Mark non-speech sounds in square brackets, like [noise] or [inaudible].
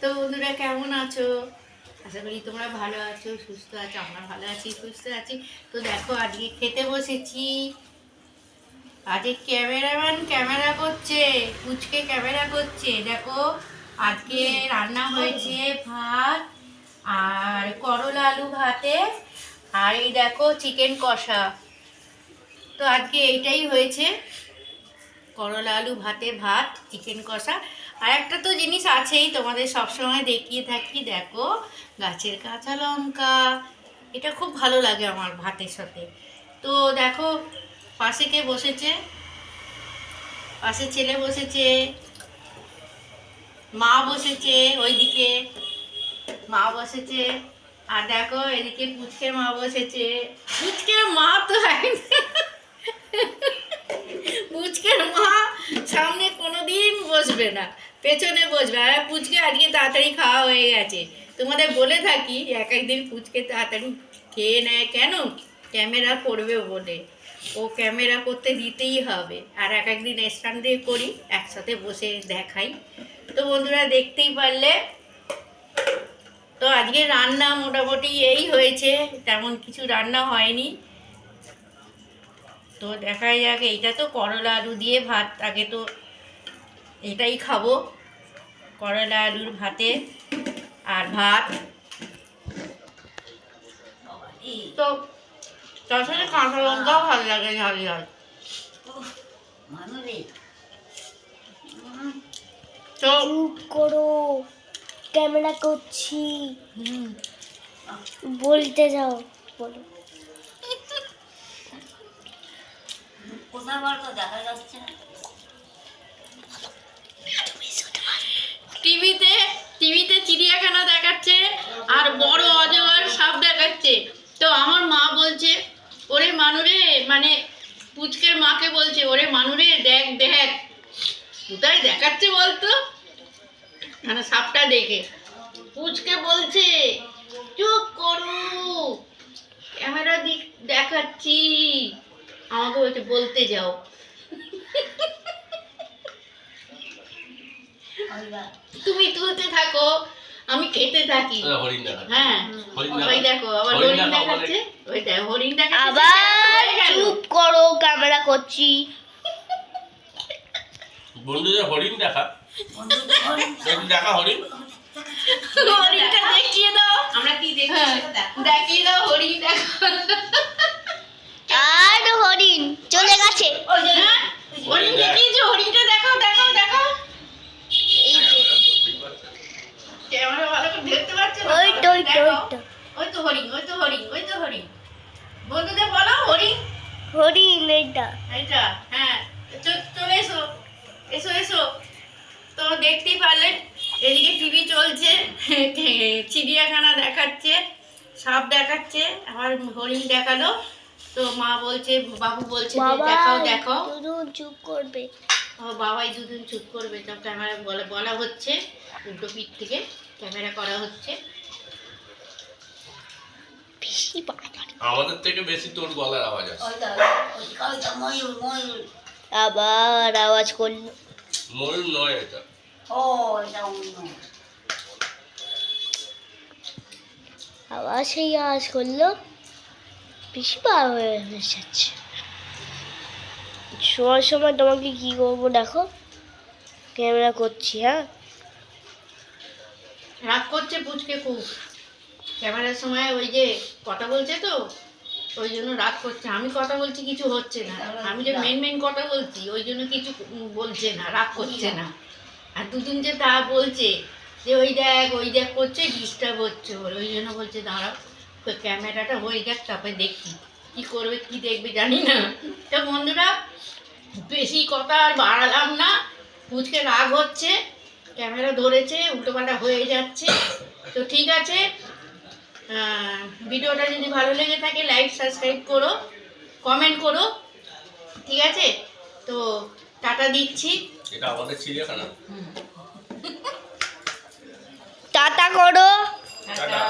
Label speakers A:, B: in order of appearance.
A: তো বন্ধুরা, কেমন আছো? আশা করি তোমরা ভালো আছো, সুস্থ আছো, আমরা ভালো আছি, সুস্থ আছি। তো দেখো, আজকে খেতে বসেছি। আজকে ক্যামেরাম্যান ক্যামেরা করছে, পুচকে ক্যামেরা করছে। দেখো, আজকে রান্না হয়েছে ভাত আর করলা আলু ভাতে আর এই দেখো চিকেন কষা। তো আজকে এইটাই হয়েছে। করলা আলু, ভাতে ভাত চিকেন কষা। আর একটা তো জিনিস আছেই, তোমাদের সবসময় দেখিয়ে থাকি, দেখো, গাছের কাঁচা লঙ্কা। এটা খুব ভালো লাগে আমার ভাতের সাথে। তো দেখো, পাশে কে বসেছে? পাশে ছেলে বসেছে, মা বসেছে, ওইদিকে মা বসেছে। আর দেখো, এদিকে পুচকের মা বসেছে। পুচকের মা তো একদম পুচকের মা সামনে কোনোদিন বসবে না। পেছনে বসবে। আর পুচকে আজকে তাড়াতাড়ি খাওয়া হয়ে গেছে। তোমাদের বলে থাকি, এক একদিন পুচকে তাড়াতাড়ি খেয়ে নেয় কেন? ক্যামেরা করবে বলে ও ক্যামেরা করতে দিতেই হবে। আর এক একদিন স্ট্যান্ড দিয়ে করি, একসাথে বসে দেখাই। তো বন্ধুরা, দেখতেই পারলে? তো আজকে রান্না মোটামুটি এই হয়েছে। তেমন কিছু রান্না হয়নি। তো দেখা যাক, এইটা তো করলা আলু দিয়ে ভাত, আগে তো এটাই খাব। করলা আলুর ভাতে আর ভাত। তো তার সাথে কাঁচা লঙ্কাও ভালো লাগে ঝাল ঝাল। তো
B: করো। ক্যামেরা করছি। বলতে যাও বলো।
C: কোথায় দেখা যাচ্ছে না
A: টিভিতে টিভিতে চিড়িয়াখানা দেখাচ্ছে আর বড় অজগর সাপ দেখাচ্ছে তো আমার মা বলছে ওরে মানুরে মানে পুচকের মাকে বলছে ওরে মানুরে দেখ দেখ। কোথায় দেখাচ্ছে বলতো? মানে সাপটা দেখে। পুচকে বলছে চুপ করু ক্যামেরা দিক দেখাচ্ছি। আমাকে বলছে বলতে যাও। তুমি তুলতে থাকো আমি খেতে থাকি। হ্যাঁ
D: হরিণ
A: ওই
D: দেখা
A: দেখো আবার
D: হরিণ
A: হরিণ
D: দেখা
A: দেখাচ্ছে ওই দেখো হরিণ
B: আবার চুপ করো ক্যামেরা করছি।
D: বন্ধুদের হরিণ দেখা। দেখা হরিণ?
A: হরিণটা দেখিয়ে দাও।
C: আমরা কি দেখি
A: হ্যাঁ,
C: সেটা দেখো।
A: দেখিয়ে দাও হরিণ দেখো।
B: আর হরিণ চলে গেছে।
A: হ্যাঁ? হরিণ দেখিয়েছো হরিণটা দেখাও দেখাও দেখাও।
B: এই যে।
A: ক্যামেরা ভালো করে দেখতে পাচ্ছ
B: ওই তো ওই তো
A: দেখো।
B: ওই তো
A: হরিণ ওই তো হরিণ ওই তো হরিণ। বন্ধুদের বলো হরিণ?
B: হরিণ এইটা।
A: এইটা হ্যাঁ। চলে এসো এসো এসো। তো দেখতেই পারলেন এদিকে টিভি চলছে [laughs] চিড়িয়াখানা দেখাচ্ছে সাপ দেখাচ্ছে আবার হরিণ দেখাল। তো মা বলছে বাবু বলছে দেখাও দেখাও।
B: চুপ করবে।
A: ও বাবাই দুদিন চুপ করবে। তো ক্যামেরা বলা বলা হচ্ছে উল্টো পিঠ থেকে ক্যামেরা করা হচ্ছে।
B: বেশি।
D: আমাদের থেকে বেশি তোর গলার আওয়াজ
C: তো ময়ূর ময়ূর।
B: আবার আওয়াজ করল।
D: ময়ূর নয় এটা।
C: ও এটা
B: আবার সেই আওয়াজ করল। বেশি বার হয়ে যাচ্ছে সময় সময় তোমাকে কি করব দেখো। ক্যামেরা করছি হ্যাঁ?
A: রাগ করছে পুচকে খুব। ক্যামেরার সময় ওই যে কথা বলছে তো, ওই জন্য রাগ করছে। আমি কথা বলছি, কিছু হচ্ছে না। আমি যে মেন মেন কথা বলছি, ওই জন্য কিছু বলছে না, রাগ করছে না। আর দুদিন যে তা বলছে, যে ওই দেখ ওই দেখ করছে ডিস্টার্ব হচ্ছে ওর। ওই জন্য বলছে, দাঁড়াও তো ক্যামেরাটা হয়ে যাক, তারপরে দেখি। কি করবে, কি দেখবে, জানি না। তো বন্ধুরা, বেশি কথা আর বাড়ালাম না। পুচকে রাগ হচ্ছে, ক্যামেরা ধরেছে, উল্টোপাল্টা হয়ে যাচ্ছে। তো ঠিক আছে ভিডিওটা যদি ভালো লেগে থাকে লাইক সাবস্ক্রাইব করো কমেন্ট করো ঠিক আছে? তো টাটা দিচ্ছি।
D: এটা আমাদের চিড়িয়াখানা।
B: টাটা করো।
A: টাটা।